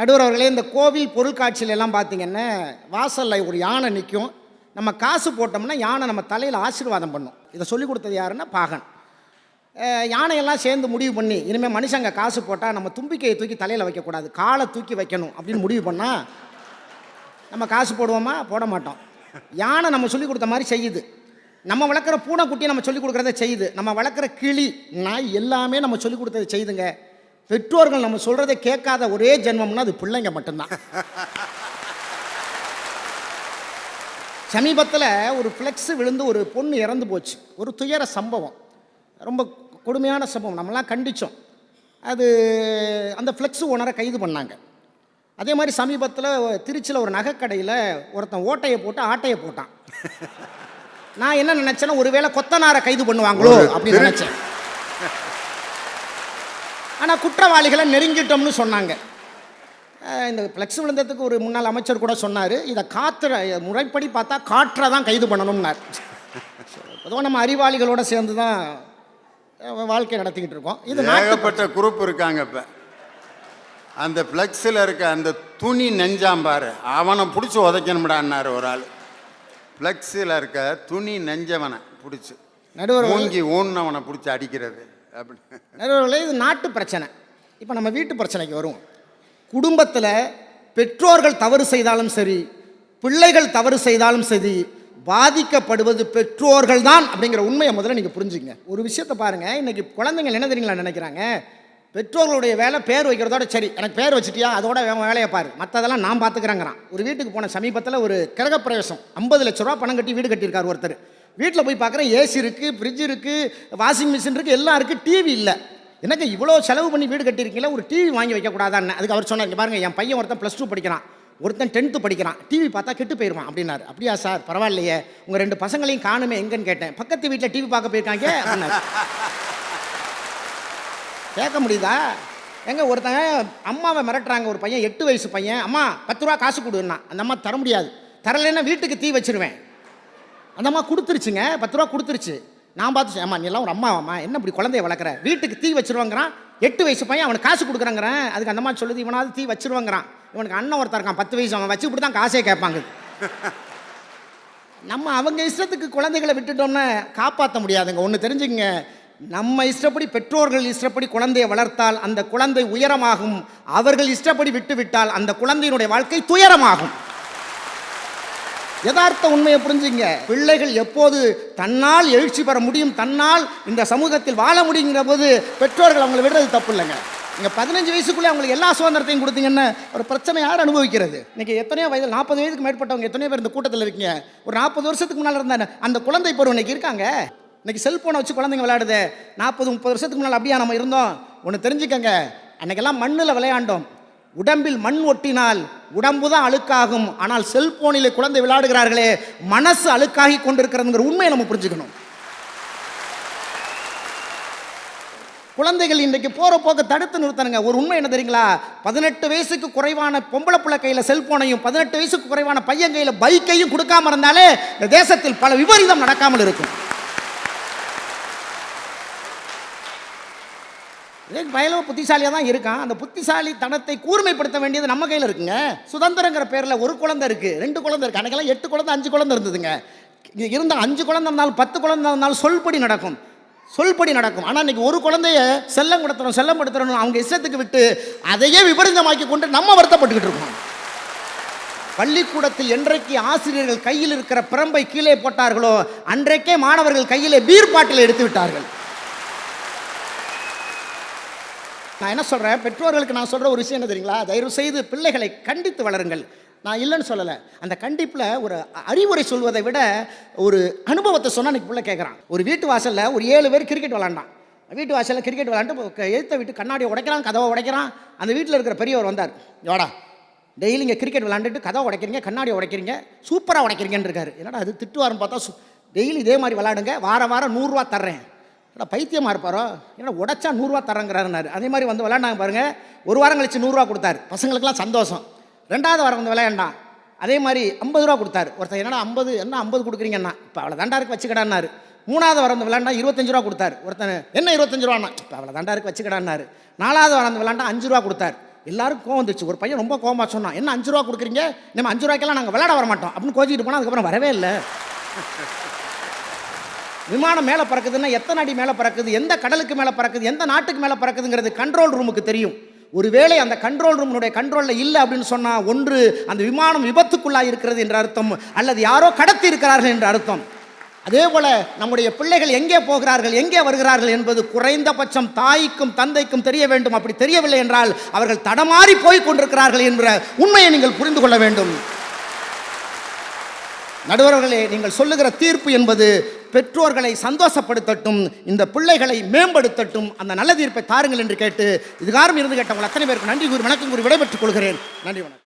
நடுவர் அவர்களே இந்த கோவில் பொருட்காட்சியில எல்லாம் பார்த்தீங்கன்னா வாசலில் ஒரு யானை நிற்கும் நம்ம காசு போட்டோம்னா யானை நம்ம தலையில் ஆசீர்வாதம் பண்ணும். இதை சொல்லிக் கொடுத்தது யாருன்னா பாகன். யானையெல்லாம் சேர்ந்து முடிவு பண்ணி இனிமேல் மனுஷங்க காசு போட்டால் நம்ம தும்பிக்கையை தூக்கி தலையில் வைக்கக்கூடாது. காலை தூக்கி வைக்கணும் அப்படின்னு முடிவு பண்ணால் நம்ம காசு போடுவோமா? போட மாட்டோம். யானை நம்ம சொல்லிக் கொடுத்த மாதிரி செய்யுது. நம்ம வளர்க்குற பூனைக்குட்டியை நம்ம சொல்லிக் கொடுக்குறத செய்யுது. நம்ம வளர்க்குற கிளி நாய் எல்லாமே நம்ம சொல்லி கொடுத்ததை செய்துங்க பெற்றோர்கள் நம்ம சொல்கிறத கேட்காத ஒரே ஜென்மம்னா அது பிள்ளைங்க மட்டும்தான். சமீபத்தில் ஒரு ஃப்ளெக்ஸ் விழுந்து ஒரு பொண்ணு இறந்து போச்சு. ஒரு துயர சம்பவம். ரொம்ப கொடுமையான சம்பவம். நம்மலாம் கண்டித்தோம் அது அந்த ஃப்ளெக்ஸ் ஓனரை கைது பண்ணாங்க. அதே மாதிரி சமீபத்தில் திருச்சியில் ஒரு நகைக்கடையில் ஒருத்தன் ஓட்டையை போட்டு ஆட்டையை போட்டான். நான் என்ன நினச்சேன்னா ஒருவேளை கொத்தனாரை கைது பண்ணுவாங்களோ அப்படின்னு நினச்சேன். ஆனால் குற்றவாளிகளை நெருங்கிட்டோம்னு சொன்னாங்க. இந்த ஃப்ளெக்ஸ் விழுந்ததுக்கு ஒரு முன்னாள் அமைச்சர் கூட சொன்னார். இதை காற்று முறைப்படி பார்த்தா காற்றை தான் கைது பண்ணணும்னார். பொதுவாக நம்ம அறிவாளிகளோட சேர்ந்து தான் வாழ்க்கை நடத்திக்கிட்டு இருக்கோம். இது ஏகப்பட்ட குரூப் இருக்காங்க இப்போ. அந்த ஃப்ளெக்ஸில் இருக்க அந்த துணி நெஞ்சாம்பாரு அவனை பிடிச்சி உதைக்கணும்டான்னாரு ஒரு ஆள். ஃப்ளெக்ஸில் இருக்க துணி நெஞ்சவனை பிடிச்சி. நடுவர் மூங்கி ஊன்னவனை பிடிச்சி அடிக்கிறது. அப்படி. இது நாட்டு பிரச்சனை. இப்போ நம்ம வீட்டு பிரச்சனைக்கு வருவோம். குடும்பத்தில் பெற்றோர்கள் தவறு செய்தாலும் சரி பிள்ளைகள் தவறு செய்தாலும் சரி பாதிக்கப்படுவது பெற்றோர்கள் தான் அப்படிங்கிற உண்மையை முதல்ல நீங்கள் புரிஞ்சுங்க ஒரு விஷயத்தை பாருங்கள் இன்றைக்கி குழந்தைங்க என்ன தெரியுங்களா நினைக்கிறாங்க? பெற்றோர்களுடைய வேலை பேர் வைக்கிறதோட சரி. எனக்கு பேர் வச்சுட்டியா? அதோட வேலையை பாரு. மற்றதெல்லாம் நான் பார்த்துக்கிறேங்கிறான் ஒரு வீட்டுக்கு போன சமீபத்தில் ஒரு கிரகப்பிரவேசம். ஐம்பது லட்ச ரூபா பணம் கட்டி வீடு கட்டியிருக்கார் ஒருத்தர். வீட்டில் போய் பார்க்குறேன் ஏசி இருக்குது ஃப்ரிட்ஜ் இருக்குது வாஷிங் மிஷின் இருக்குது எல்லாம் இருக்குது டிவி இல்லை. எனக்கு இவ்வளோ செலவு பண்ணி வீடு கட்டியிருக்கீங்களா? ஒரு டிவி வாங்கி வைக்கக்கூடாதான்னு. அதுக்கு அவர் சொன்னார் பாருங்கள் என் பையன் ஒருத்தன் ப்ளஸ் டூ படிக்கிறான். ஒருத்தன் டென்த்து படிக்கிறான். டிவி பார்த்தா கெட்டு போயிடுவான் அப்படின்னாரு. அப்படியா சார் பரவாயில்லையே. உங்கள் ரெண்டு பசங்களையும் காணுமே எங்கன்னு கேட்டேன். பக்கத்து வீட்டில் டிவி பார்க்க போயிருக்காங்க அப்படின்னாரு. கேட்க முடியுதா? எங்க ஒருத்தங்க அம்மாவை மிரட்டுறாங்க ஒரு பையன் எட்டு வயசு பையன். அம்மா பத்து ரூபா காசு கொடுன்னா அந்த அம்மா தர முடியாது. தரலைன்னா வீட்டுக்கு தீ வச்சிருவேன். அந்த அம்மா கொடுத்துருச்சுங்க. பத்து ரூபா கொடுத்துருச்சு. நான் பார்த்து அம்மா நீ எல்லாம் ஒரு அம்மாவாம்மா என்ன இப்படி குழந்தைய வளர்க்குற? வீட்டுக்கு தீ வச்சிருவாங்கிறான். எட்டு வயசு பையன் அவனுக்கு காசு கொடுக்குறாங்கிறேன். அதுக்கு அந்தம்மா சொல்லுது இவனாவது தீ வச்சிருவாங்கிறான். இவனுக்கு அண்ணன் ஒருத்தர் இருக்கான் பத்து வயசு அவன் வச்சு இப்படி தான் காசே கேட்பாங்க. நம்ம அவங்க இஷ்டத்துக்கு குழந்தைகளை விட்டுட்டோம்னா காப்பாற்ற முடியாதுங்க. ஒன்று தெரிஞ்சுங்க நம்ம இஷ்டப்படி பெற்றோர்கள் இஷ்டப்படி குழந்தையை வளர்த்தால் அந்த குழந்தை உயரமாகும். அவர்கள் இஷ்டப்படி விட்டுவிட்டால் அந்த குழந்தையினுடைய வாழ்க்கை துயரமாகும். யதார்த்த உண்மையை புரிஞ்சுங்க. பிள்ளைகள் எப்போது தன்னால் எழுச்சி பெற முடியும் தன்னால் இந்த சமூகத்தில் வாழ முடியுங்கிற போது பெற்றோர்கள் அவங்களை விடுறது தப்பு இல்லைங்க நீங்கள் பதினஞ்சு வயசுக்குள்ளே அவங்களுக்கு எல்லா சுதந்திரத்தையும் கொடுத்தீங்கன்னா ஒரு பிரச்சனை யார் அனுபவிக்கிறது? இன்றைக்கி எத்தனையோ வயது நாற்பது வயதுக்கு மேற்பட்டவங்க எத்தனையோ பேர் இந்த கூட்டத்தில் இருக்கீங்க. ஒரு நாற்பது வருஷத்துக்கு முன்னால் இருந்தாங்க அந்த குழந்தை பருவம் இன்றைக்கி இருக்காங்க. இன்றைக்கி செல்ஃபோனை வச்சு குழந்தைங்க விளையாடுது. நாற்பது முப்பது வருஷத்துக்கு முன்னால் அப்படியா நம்ம இருந்தோம்? ஒன்று தெரிஞ்சுக்கங்க. அன்னைக்கெல்லாம் மண்ணில் விளையாண்டோம். உடம்பில் மண் ஒட்டினால் உடம்பு தான் அழுக்காகும். ஆனால் செல்போனில் குழந்தை விளையாடுகிறார்களே மனசு அழுக்காகி கொண்டிருக்கிறதுங்கிற உண்மையை நம்ம புரிஞ்சுக்கணும். குழந்தைகள் இன்றைக்கு போகிற போக்க தடுத்து நிறுத்தணுங்க. ஒரு உண்மை என்ன தெரியுங்களா? பதினெட்டு வயசுக்கு குறைவான பொம்பளை பிள்ளை கையில் செல்போனையும் பதினெட்டு வயசுக்கு குறைவான பையன் கையில் பைக்கையும் கொடுக்காம இருந்தாலே இந்த தேசத்தில் பல விபரீதம் நடக்காமல் இருக்கும். இதே பயலவ புத்திசாலியாக தான் இருக்கான். அந்த புத்திசாலி தனத்தை கூர்மைப்படுத்த வேண்டியது நம்ம கையில் இருக்குங்க. சுதந்திரங்கிற பேரில் ஒரு குழந்தை இருக்குது ரெண்டு குழந்தை இருக்குது அன்றைக்கெல்லாம் எட்டு குழந்தை அஞ்சு குழந்தை இருந்ததுங்க. இங்கே இருந்த அஞ்சு குழந்தை இருந்தாலும் பத்து குழந்தை இருந்தாலும் சொல்படி நடக்கும். சொல்படி நடக்கும். ஆனால் இன்னைக்கு ஒரு குழந்தைய செல்லம் கொடுத்துறோம் செல்லம் கொடுத்துறணும் அவங்க இஷ்டத்துக்கு விட்டு அதையே விபரீதமாக்கி கொண்டு நம்ம வருத்தப்பட்டுக்கிட்டு இருக்கோம். பள்ளிக்கூடத்தில் என்றைக்கு ஆசிரியர்கள் கையில் இருக்கிற பிரம்பை கீழே போட்டார்களோ அன்றைக்கே மாணவர்கள் கையிலே பீர் பாட்டில் எடுத்து விட்டார்கள். நான் என்ன சொல்கிறேன் பெற்றோர்களுக்கு நான் சொல்கிற ஒரு விஷயம் என்ன தெரியுங்களா? தயவு செய்து பிள்ளைகளை கண்டித்து வளருங்கள். நான் இல்லைன்னு சொல்லலை. அந்த கண்டிப்பில் ஒரு அறிவுரை சொல்வதை விட ஒரு அனுபவத்தை சொன்னால் இன்னைக்கு பிள்ளை கேட்குறான் ஒரு வீட்டு வாசலில் ஒரு ஏழு பேர் கிரிக்கெட் விளாண்டான் வீட்டு வாசலில் கிரிக்கெட் விளாண்டு எழுத்த வீட்டு கண்ணாடியை உடைக்கிறான் கதவை உடைக்கிறான். அந்த வீட்டில் இருக்கிற பெரியவர் வந்தார். யோடா டெய்லி இங்கே கிரிக்கெட் விளாண்டுட்டு கதவை உடைக்கிறீங்க கண்ணாடியை உடைக்கிறீங்க சூப்பராக உடைக்கிறீங்கன்னு இருக்காரு. என்னடா அது திட்டுவாருன்னு பார்த்தா டெய்லி இதே மாதிரி விளாடுங்க வாரம் வாரம் நூறுரூவா தர்றேன். ஏடா பைத்தியமாக இருப்பாரோ? ஏன்னா உடச்சா நூறுரூவா தரங்கிறாருனாரு அதே மாதிரி வந்து விளையாண்டாங்க பாருங்க. ஒரு வாரம் கழிச்சு நூறுரூவா கொடுத்தாரு. பசங்களுக்கெல்லாம் சந்தோஷம். ரெண்டாவது வாரம் வந்து விளையாண்டான் அதே மாதிரி ஐம்பது ரூபா கொடுத்தாரு. ஒருத்தர் என்னடா ஐம்பது என்ன ஐம்பது கொடுக்குறீங்கண்ணா இப்போ அவ்வளோ தண்டாருக்கு வச்சுக்கடான்னாரு. மூணாவது வாரம் வந்து விளையாண்டா இருபத்தஞ்சு ரூபா கொடுத்தாரு. ஒருத்தன் என்ன இருபத்தஞ்சு ரூபாண்ணா இப்போ அவ்வளோ தண்டாருக்கு வச்சுக்கடான்னாரு. நாலாவது வாரம் வந்து விளையாண்டா அஞ்சு ரூபா கொடுத்தாரு. எல்லாரும் கோவம் வந்துச்சு ஒரு பையன் ரொம்ப கோவமாக சொன்னான் என்ன அஞ்சு ரூபா கொடுக்குறீங்க? நம்ம அஞ்சு ரூபாய்க்கெல்லாம் நாங்கள் விளையாட வர மாட்டோம் அப்படின்னு கோச்சிக்கிட்டு போனால் அதுக்கப்புறம் வரவே இல்லை. விமானம் மேலே பறக்குதுன்னா எத்தனை அடி மேலே பறக்குது? எந்த கடலுக்கு மேலே பறக்குது? எந்த நாட்டுக்கு மேலே பறக்குதுங்கிறது கண்ட்ரோல் ரூமுக்கு தெரியும். ஒருவேளை அந்த கண்ட்ரோல் ரூமினுடைய கண்ட்ரோலில் இல்லை அப்படின்னு சொன்னால் ஒன்று அந்த விமானம் விபத்துக்குள்ளாக இருக்கிறது என்ற அர்த்தம். அல்லது யாரோ கடத்தி இருக்கிறார்கள் என்ற அர்த்தம். அதே போல் நம்முடைய பிள்ளைகள் எங்கே போகிறார்கள்? எங்கே வருகிறார்கள் என்பது குறைந்தபட்சம் தாய்க்கும் தந்தைக்கும் தெரிய வேண்டும். அப்படி தெரியவில்லை என்றால் அவர்கள் தடமாறி போய் கொண்டிருக்கிறார்கள் என்ற உண்மையை நீங்கள் புரிந்து கொள்ள வேண்டும். நடுவர்களே நீங்கள் சொல்லுகிற தீர்ப்பு என்பது பெற்றோர்களை சந்தோஷப்படுத்தட்டும் இந்த பிள்ளைகளை மேம்படுத்தட்டும் அந்த நல்ல தீர்ப்பை தாருங்கள் என்று கேட்டு இதுகாரம் இருந்து கேட்டவங்க அத்தனை பேருக்கு நன்றி கூறி வணக்கம் கூறி விடைபெற்றுக் கொள்கிறேன். நன்றி வணக்கம்.